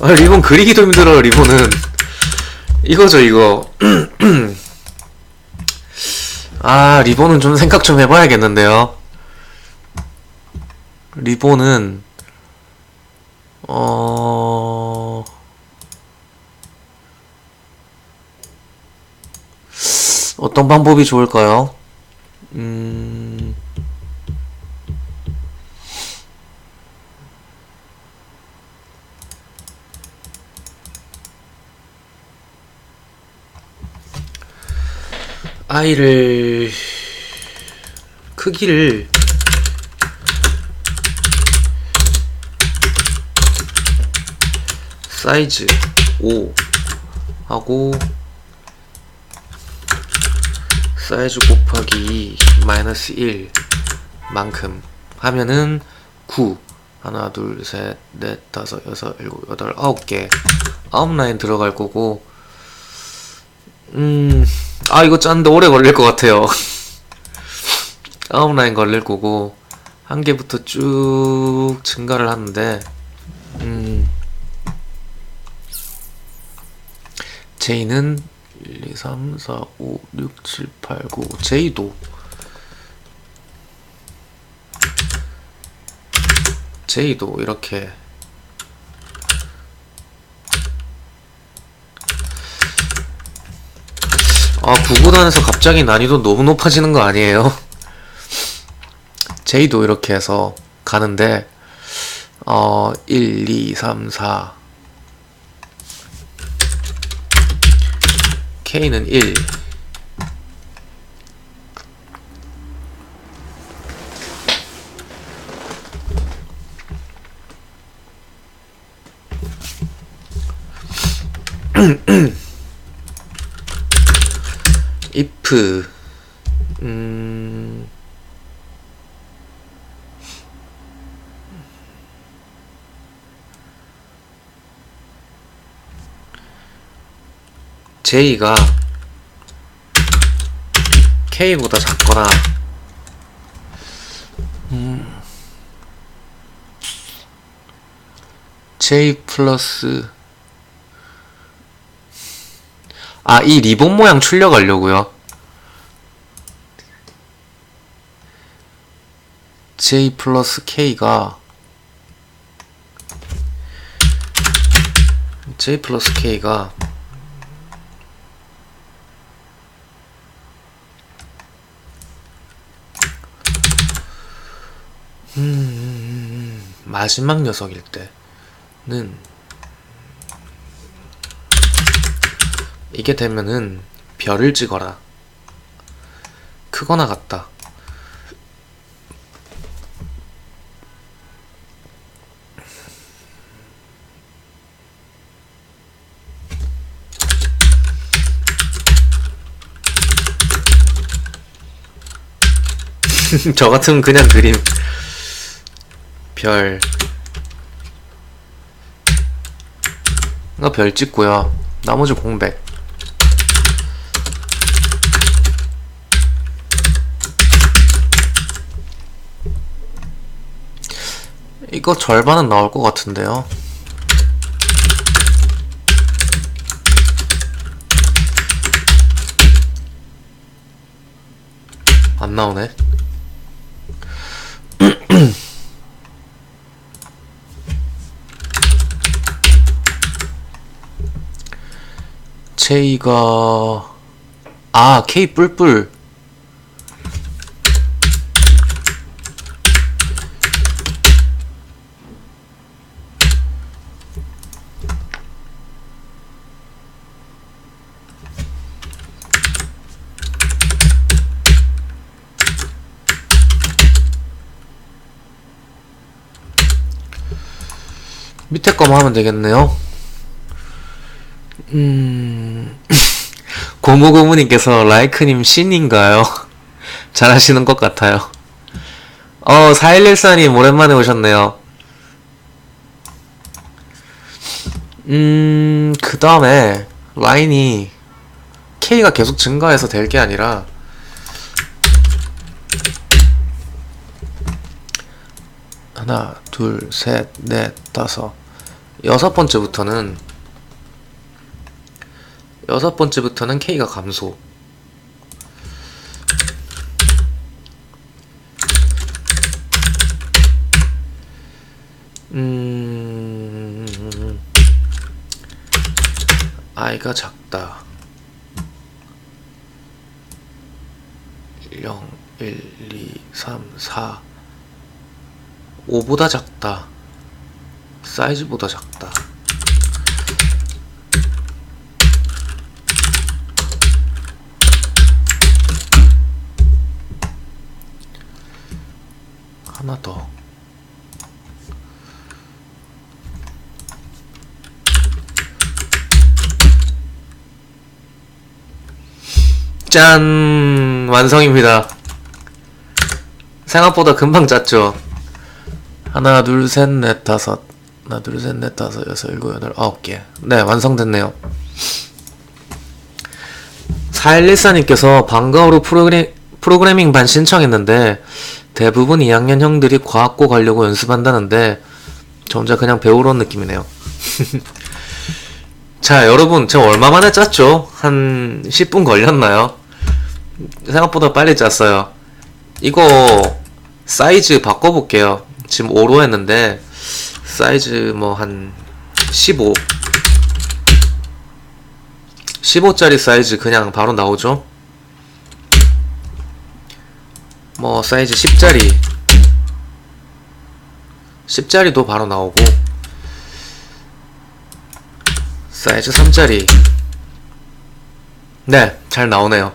아, 리본 그리기도 힘들어요, 리본은. 이거죠, 이거. 아, 리본은 좀 생각 좀 해봐야겠는데요. 리본은, 어, 어떤 방법이 좋을까요? 아이를 크기를 사이즈 5 하고 사이즈 곱하기 2 마이너스 1 만큼 하면은 9 하나 둘 셋 넷 다섯 여섯 일곱 여덟 아홉 개. 아홉 라인 들어갈 거고 음, 아, 이거 짠데 오래 걸릴 것 같아요. 아홉 라인 걸릴 거고, 한 개부터 쭉 증가를 하는데, 음, J는 1, 2, 3, 4, 5, 6, 7, 8, 9, J도, J도 이렇게 아, 구구단에서 갑자기 난이도 너무 높아지는 거 아니에요? J도 이렇게 해서 가는데, 어, 1, 2, 3, 4. K는 1. If 음. J가 K보다 작거나 음. J 플러스. 아, 이 리본 모양 출력하려고요. J 플러스 K가 J 플러스 K가 음, 마지막 녀석일 때는 이게 되면은 별을 찍어라. 크거나 같다. 저 같으면 그냥 그림. 별. 나 별 찍고요. 나머지 공백. 이거 절반은 나올 것 같은데요. 안 나오네. 제이가 아 K 뿔뿔 밑에 거만 하면 되겠네요. 음, 고무고무님께서 라이크님 신인가요? 잘하시는 것 같아요. 어, 4114님 오랜만에 오셨네요. 음, 그 다음에 라인이 K가 계속 증가해서 될 게 아니라 하나, 둘, 셋, 넷, 다섯, 여섯 번째부터는 여섯 번째부터는 K가 감소. 음, i가 작다. 0, 1, 2, 3, 4. 5보다 작다. 사이즈보다 작다. 하나 더. 짠! 완성입니다. 생각보다 금방 짰죠? 하나, 둘, 셋, 넷, 다섯. 하나, 둘, 셋, 넷, 다섯, 여섯, 일곱, 여덟, 아홉 개. 네, 완성됐네요. 4114님께서 방과후로 프로그래, 프로그래밍 반 신청했는데 대부분 2학년 형들이 과학고 가려고 연습한다는데 저 혼자 그냥 배우러 온 느낌이네요. 자, 여러분, 저 얼마 만에 짰죠? 한 10분 걸렸나요? 생각보다 빨리 짰어요. 이거 사이즈 바꿔볼게요. 지금 5로 했는데 사이즈 뭐 한 15. 15짜리 사이즈 그냥 바로 나오죠? 뭐 사이즈 10짜리 10짜리도 바로 나오고 사이즈 3짜리 네, 잘 나오네요.